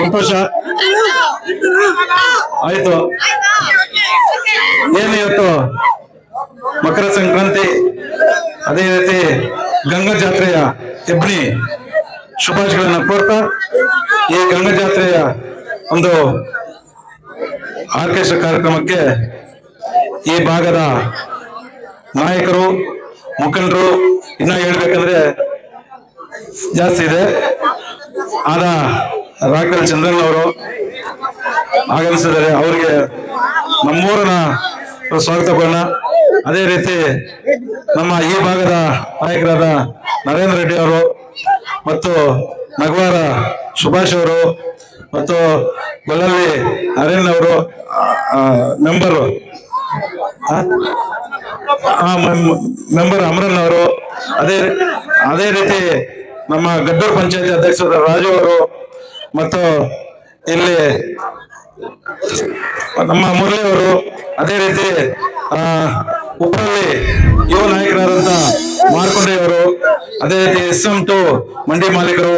ಸಂತೋಷ. ಆಯ್ತು. ಏನು ಇವತ್ತು? ಮಕರ ಸಂಕ್ರಾಂತಿ. ಅದೇ ರೀತಿ ಗಂಗಾ ಜಾತ್ರೆಯ ಹೆಬ್ಬಿ ಶುಭಾಶಯಗಳನ್ನ ಕೋರ್ತಾ, ಈ ಗಂಗಾ ಜಾತ್ರೆಯ ಒಂದು ಆರ್ಕೆಸ್ಟ್ರಾ ಕಾರ್ಯಕ್ರಮಕ್ಕೆ ಈ ಭಾಗದ ನಾಯಕರು, ಮುಖಂಡರು ಇನ್ನ ಹೇಳ್ಬೇಕಂದ್ರೆ ಜಾಸ್ತಿ ಇದೆ. ಆದ ರಾಕಲ್ ಚಂದ್ರನ್ ಅವರು ಆಗಮಿಸಿದ್ದಾರೆ. ಅವರಿಗೆ ಸ್ವಾಗತ ಕೊಡೋಣ ಅದೇ ರೀತಿ ನಮ್ಮ ಈ ಭಾಗದ ನಾಯಕರಾದ ನರೇಂದ್ರ ರೆಡ್ಡಿ ಅವರು ಮತ್ತು ನಗವಾರ ಸುಭಾಷ್ ಅವರು ಮತ್ತು ಗೊಲ್ಲಲ್ಲಿ ಅರಣ್ಯ ಅವರು ಮೆಂಬರು ಮೆಂಬರ್ ಅಮರನ್ ಅವರು. ಅದೇ ಅದೇ ರೀತಿ ನಮ್ಮ ಗದ್ದೂರು ಪಂಚಾಯತಿ ಅಧ್ಯಕ್ಷರ ರಾಜು ಅವರು ಮತ್ತು ಇಲ್ಲಿ ನಮ್ಮ ಮುರಳಿ ಅವರು ಅದೇ ರೀತಿ, ಆ ಉಪ್ಪಲ್ಲಿ ಯುವ ನಾಯಕರಾದಂತ ಮಾರ್ಕೊಂಡೆ ಅವರು ಅದೇ ರೀತಿ ಎಸ್ ಎಂ ಟು ಮಂಡಿ ಮಾಲೀಕರು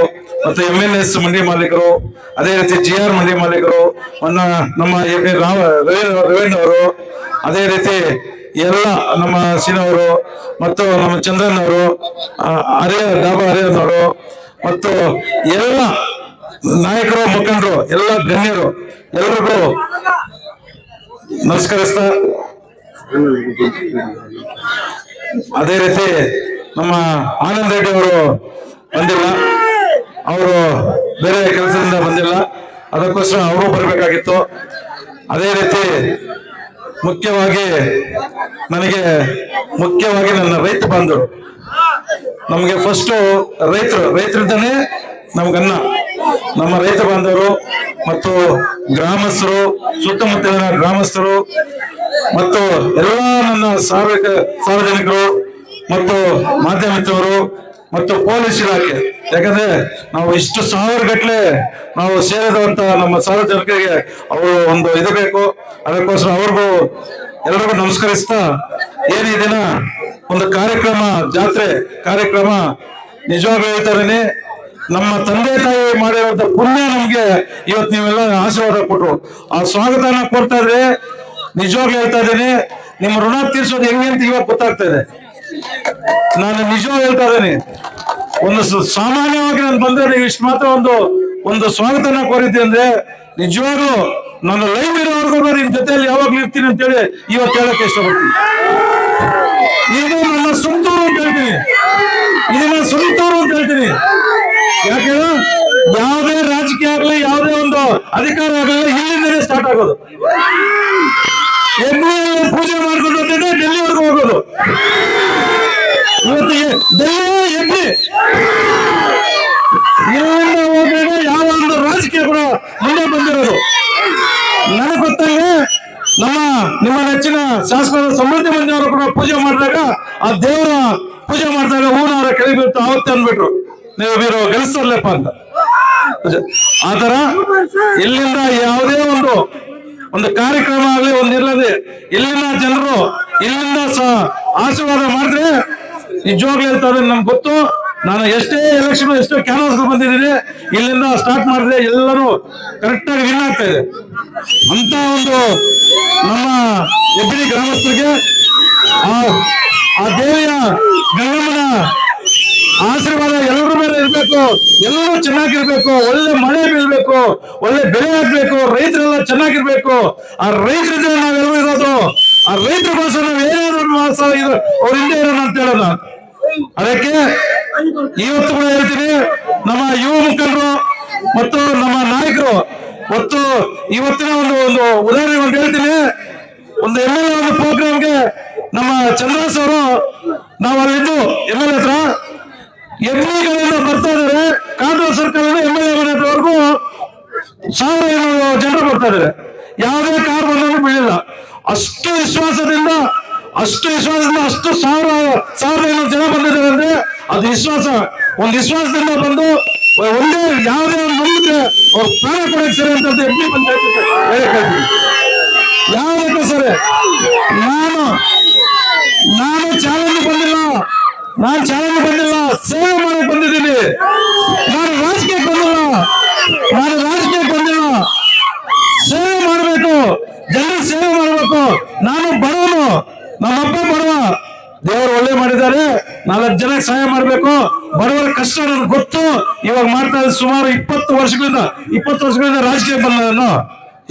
ಮತ್ತು ಎಂ ಎಲ್ ಎಸ್ ಮಂಡಿ ಮಾಲೀಕರು, ಅದೇ ರೀತಿ ಜಿ ಆರ್ ಮಂಡಿ ಮಾಲೀಕರು ನಮ್ಮ ರವೀಂದ್ರ ರವೀಂದ್ರ ಅವರು, ಅದೇ ರೀತಿ ಎಲ್ಲ ನಮ್ಮ ಸೀನವರು ಮತ್ತು ನಮ್ಮ ಚಂದ್ರನ್ ಅವರು ಹರಿಯ ಡಾಬಾ ಹರಿಯನವರು ಮತ್ತು ಎಲ್ಲ ನಾಯಕರು ಮುಖಂಡರು ಎಲ್ಲ ಗಣ್ಯರು ಎಲ್ರಿಗೂ ನಮಸ್ಕರಿಸ್ತಾ ಅದೇ ರೀತಿ ನಮ್ಮ ಆನಂದ್ ರೆಡ್ಡಿ ಅವರು ಬಂದಿಲ್ಲ. ಅವರು ಬೇರೆ ಕೆಲಸದಿಂದ ಬಂದಿಲ್ಲ. ಅದಕ್ಕೋಸ್ಕರ ಅವರು ಬರಬೇಕಾಗಿತ್ತು. ಅದೇ ರೀತಿ ಮುಖ್ಯವಾಗಿ ನನಗೆ, ಮುಖ್ಯವಾಗಿ ನನ್ನ ರೈತ ಬಾಂಧವರು ನಮಗೆ ಫಸ್ಟು ರೈತರು ರೈತರಿಂದನೇ ನಮಗನ್ನ ನಮ್ಮ ರೈತ ಬಾಂಧವರು ಮತ್ತು ಗ್ರಾಮಸ್ಥರು, ಸುತ್ತಮುತ್ತಲಿನ ಗ್ರಾಮಸ್ಥರು ಮತ್ತು ಎಲ್ಲ ನನ್ನ ಸಾರ್ವಜನಿಕ ಸಾರ್ವಜನಿಕರು ಮತ್ತು ಮಾಧ್ಯಮ ಮಿತ್ರರು ಮತ್ತು ಪೊಲೀಸ್ ಇಲಾಖೆ. ಯಾಕಂದ್ರೆ ನಾವು ಇಷ್ಟು ಸಾವಿರ ಗಟ್ಟಲೆ ನಾವು ಸೇರಿದಂತ ನಮ್ಮ ಸಾರ್ವಜನಿಕರಿಗೆ ಅವರು ಒಂದು ಇದು ಬೇಕು. ಅದಕ್ಕೋಸ್ಕರ ಅವ್ರಿಗೂ ಎಲ್ಲರಿಗೂ ನಮಸ್ಕರಿಸ್ತಾ ಏನು ಈ ದಿನ ಒಂದು ಕಾರ್ಯಕ್ರಮ, ಜಾತ್ರೆ ಕಾರ್ಯಕ್ರಮ ನಿಜವಾಗ್ಲೂ ಹೇಳ್ತಾ ಇದೀನಿ ನಮ್ಮ ತಂದೆ ತಾಯಿ ಮಾಡಿರುವಂತ ಪುಣ್ಯ ನಮ್ಗೆ ಇವತ್ತು ನೀವೆಲ್ಲ ಆಶೀರ್ವಾದ ಕೊಟ್ರು. ಆ ಸ್ವಾಗತನ ಕೊಡ್ತಾ ಇದ್ರೆ ನಿಜವಾಗ್ಲೂ ಹೇಳ್ತಾ ಇದ್ದೀನಿ, ನಿಮ್ಮ ಋಣ ತೀರ್ಸೋದು ಹೆಂಗೆ ಅಂತ ಇವಾಗ ಗೊತ್ತಾಗ್ತಾ ಇದೆ. ನಾನು ನಿಜವಾಗಿ ಹೇಳ್ತಾ ಇದ್ದೇನೆ. ಒಂದು ಸಾಮಾನ್ಯವಾಗಿ ನಾನು ಬಂದ್ರೆ ನೀವು ಇಷ್ಟು ಮಾತ್ರ ಒಂದು ಒಂದು ಸ್ವಾಗತನ ಕೋರಿದ್ದೆ ಅಂದ್ರೆ ನಿಜವಾಗ್ಲೂ ನನ್ನ ಲೈವ್ ಇರೋವರೆಗೂ ನಿಮ್ ಜೊತೆಯಲ್ಲಿ ಯಾವಾಗ್ಲೂ ಇರ್ತೀನಿ ಅಂತ ಹೇಳಿ ಇವತ್ತು ಹೇಳಕ್ಕೆ ಇಷ್ಟಪಡ್ತೀನಿ. ಇದು ನನ್ನ ಸುಂತೂರು ಅಂತ ಹೇಳ್ತೀನಿ. ಇದು ನನ್ನ ಸುಂತೂರು ಅಂತ ಹೇಳ್ತೀನಿ. ಯಾಕೆ? ಯಾವುದೇ ರಾಜಕೀಯ ಆಗ್ಲಿ, ಯಾವುದೇ ಒಂದು ಅಧಿಕಾರ ಆಗಲಿ, ಇಲ್ಲಿಂದಲೇ ಸ್ಟಾರ್ಟ್ ಆಗೋದು. ಎಮ್ಮೆ ಇಲ್ಲಿಂದ ಹೋದಾಗ ಯಾವ ಒಂದು ರಾಜಕೀಯ ಕೂಡ ಮುಂದೆ ಬಂದಿರೋದು. ನನಗೆ ಗೊತ್ತಾಗಿ ನಮ್ಮ ನಿಮ್ಮ ನೆಚ್ಚಿನ ಶಾಸಕರ ಸಮೃದ್ಧಿ ಮಂದಿಯವರು ಕೂಡ ಪೂಜೆ ಮಾಡಿದಾಗ ಆ ದೇವರ ಪೂಜೆ ಮಾಡಿದಾಗ ಕೈ ಬೀಳ್ತಾ ಅವತ್ತೇ ಅಂದ್ಬಿಟ್ರು. ನೀವು ಬೀರೋ ಗೆಲ್ಸರ್ಲೆಪ್ಪ ಅಂತ. ಆತರ ತರ ಇಲ್ಲಿಂದ ಯಾವುದೇ ಒಂದು ಒಂದು ಕಾರ್ಯಕ್ರಮ ಆಗಲಿ, ಒಂದು ಇಲ್ಲದೆ ಇಲ್ಲಿನ ಜನರು ಇಲ್ಲಿಂದ ಆಶೀರ್ವಾದ ಮಾಡಿದ್ರೆ ನಿಜವಾಗ್ಲೂ ಹೇಳ್ತಾರೆ ನಮ್ಗೆ ಗೊತ್ತು. ನಾನು ಎಷ್ಟೇ ಎಲೆಕ್ಷನ್ ಎಷ್ಟೋ ಕ್ಯಾನ್ವಾಸ್ ಬಂದಿದ್ದೀನಿ, ಇಲ್ಲಿಂದ ಸ್ಟಾರ್ಟ್ ಮಾಡಿದ್ರೆ ಎಲ್ಲರೂ ಕರೆಕ್ಟ್ ಆಗಿ ವಿನ್ ಆಗ್ತಾ ಇದೆ. ಅಂತ ಒಂದು ನಮ್ಮ ಎಬ್ಬಿಡಿ ಗ್ರಾಮಸ್ಥರಿಗೆ ಆ ಆ ದೇವಿಯ ಗಂಗಮ್ಮನ ಆಶೀರ್ವಾದ ಎಲ್ಲರ ಮೇಲೆ ಇರಬೇಕು, ಎಲ್ಲರೂ ಚೆನ್ನಾಗಿರ್ಬೇಕು, ಒಳ್ಳೆ ಮಳೆ ಬೀಳ್ಬೇಕು, ಒಳ್ಳೆ ಬೆಳೆ ಆಗ್ಬೇಕು, ರೈತರೆಲ್ಲ ಚೆನ್ನಾಗಿರ್ಬೇಕು. ಆ ರೈತರಿದ್ರೆ ನಾವೆಲ್ಲರೂ ಇರೋದು ಆ ರೈತರ ಭಾಷೆ ನಾವು ಮಾಸ ಇದು ಅವ್ರ ಹಿಂದೆ ಇರೋಣ ಅಂತ ಹೇಳೋಣ ಅದಕ್ಕೆ ಇವತ್ತು ಕೂಡ ಹೇಳ್ತೀನಿ, ನಮ್ಮ ಯುವ ಮುಖಂಡರು ಮತ್ತು ನಮ್ಮ ನಾಯಕರು, ಮತ್ತು ಇವತ್ತಿನ ಒಂದು ಒಂದು ಉದಾಹರಣೆ ಒಂದು ಹೇಳ್ತೀನಿ. ಒಂದು ಎಲ್ಲ ಎಲ್ ಒಂದು ಪ್ರೋಗ್ರಾಮ್ಗೆ ನಮ್ಮ ಚಂದ್ರಾಸ್ ಅವರು ನಾವು ಅಲ್ಲಿದ್ದು ಎಂ ಎಲ್ ಹತ್ರ ಎಮ್ಮೆಗಳಿಂದ ಬರ್ತಾ ಇದಾರೆ ಕಾಂಗ್ರೆಸ್ ಸರ್ಕಾರ ಎಂ ಎಲ್ ಎ ಹತ್ರವರೆಗೂ ಸಾವಿರ ಜನರು ಬರ್ತಾ ಇದಾರೆ ಯಾವುದೇ ಕಾರ್ ಬಂದರೂ ಬೀಳಿಲ್ಲ ಅಷ್ಟು ವಿಶ್ವಾಸದಿಂದ ಅಷ್ಟು ವಿಶ್ವಾಸದಿಂದ ಅಷ್ಟು ಸಾವಿರ ಸಾವಿರ ಐನೂರು ಜನ ಬಂದಿದ್ದಾರೆ ಅಂದ್ರೆ ಅದು ವಿಶ್ವಾಸ. ಒಂದು ವಿಶ್ವಾಸದಿಂದ ಬಂದು ಒಂದೇ ಯಾವ್ದೇ ನಂಬಿಕೆ ಅವ್ರ ಪ್ರಾಣ ಕೊಡಕ್ಕೆ ಸರಿ ಅಂತ ಎಮ್ಮೆ ಯಾವುದಕ್ಕೂ ಸರಿ? ನಾನು ನಾನು ಚಾಲೆಂಜ್ ಬಂದಿಲ್ಲ. ನಾನು ಚಾಲೆಂಜ್ ಬಂದಿಲ್ಲ ಸೇವೆ ಮಾಡಕ್ ಬಂದಿದ್ದೀನಿ ನಾನು ರಾಜಕೀಯಕ್ಕೆ ಬಂದಿಲ್ಲ ಹೇಗೆ ಸಹಾಯ ಮಾಡಬೇಕು. ಬಡವರ ಕಷ್ಟ ಗೊತ್ತು. ಇವಾಗ ಮಾಡ್ತಾ ಇದ್ದ ಸುಮಾರು ಇಪ್ಪತ್ತು ವರ್ಷಗಳಿಂದ ಇಪ್ಪತ್ತು ವರ್ಷಗಳಿಂದ ರಾಜಕೀಯ ಬಂದ ನಾನು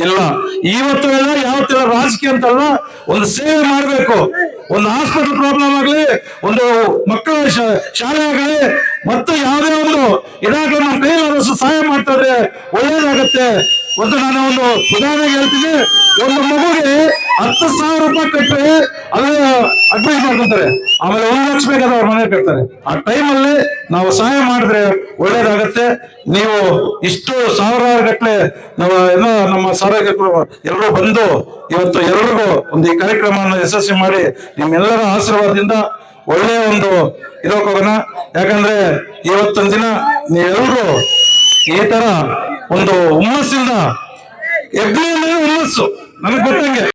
ಇಲ್ಲ, ಇವತ್ತು ಎಲ್ಲ ಯಾವತ್ತಿಲ್ಲ ರಾಜಕೀಯ ಅಂತಲ್ಲ, ಒಂದು ಸೇವೆ ಮಾಡಬೇಕು. ಒಂದು ಹಾಸ್ಪಿಟಲ್ ಪ್ರಾಬ್ಲಮ್ ಆಗಲಿ, ಒಂದು ಮಕ್ಕಳ ಶಾಲೆ ಆಗಲಿ, ಮತ್ತು ಯಾವುದೇ ಒಂದು ಇದಾಗಲಿ ನಮ್ಮ ಕೈಲಾದಷ್ಟು ಸಹಾಯ ಮಾಡ್ತಾ ಇದ್ರೆ ಒಳ್ಳೇದಾಗತ್ತೆ. ಒಂದು ನಾನು ಒಂದು ಉದಾಹರಣೆಗೆ ಹೇಳ್ತೀನಿ. ಒಂದು ಮಗುಗೆ ಹತ್ತು ಸಾವಿರ ರೂಪಾಯಿ ಕಟ್ಟರೆ ಅದು ಅಡ್ವೈಸ್ ಮಾಡ್ಕೊಂತಾರೆ ಆಮೇಲೆ ಒಂದು ಲಕ್ಷ ಬೇಕಾದ್ರೆ ಅವ್ರ ಮನೆ ಕಟ್ತಾರೆ. ಆ ಟೈಮಲ್ಲಿ ನಾವು ಸಹಾಯ ಮಾಡಿದ್ರೆ ಒಳ್ಳೇದಾಗತ್ತೆ. ನೀವು ಇಷ್ಟು ಸಾವಿರಾರು ಗಟ್ಟಲೆ ನಾವು ಏನೋ ನಮ್ಮ ಸಾರ್ವಜನಿಕರು ಎಲ್ಲರೂ ಬಂದು ಇವತ್ತು ಎಲ್ರಿಗೂ ಒಂದು ಈ ಕಾರ್ಯಕ್ರಮವನ್ನು ಯಶಸ್ವಿ ಮಾಡಿ ನಿಮ್ಮೆಲ್ಲರ ಆಶೀರ್ವಾದದಿಂದ ಒಳ್ಳೆಯ ಒಂದು ಇರೋ ಯಾಕಂದ್ರೆ ಇವತ್ತೊಂದು ದಿನ ನೀವೆಲ್ಲರೂ ಈ ತರ ಒಂದು ಹುಮ್ಮಸ್ಸಿಂದ ಎಗ್ಲಿ ಹುಮ್ಮಸ್ಸು. ನನಗೆ ಗೊತ್ತಂಗೆ.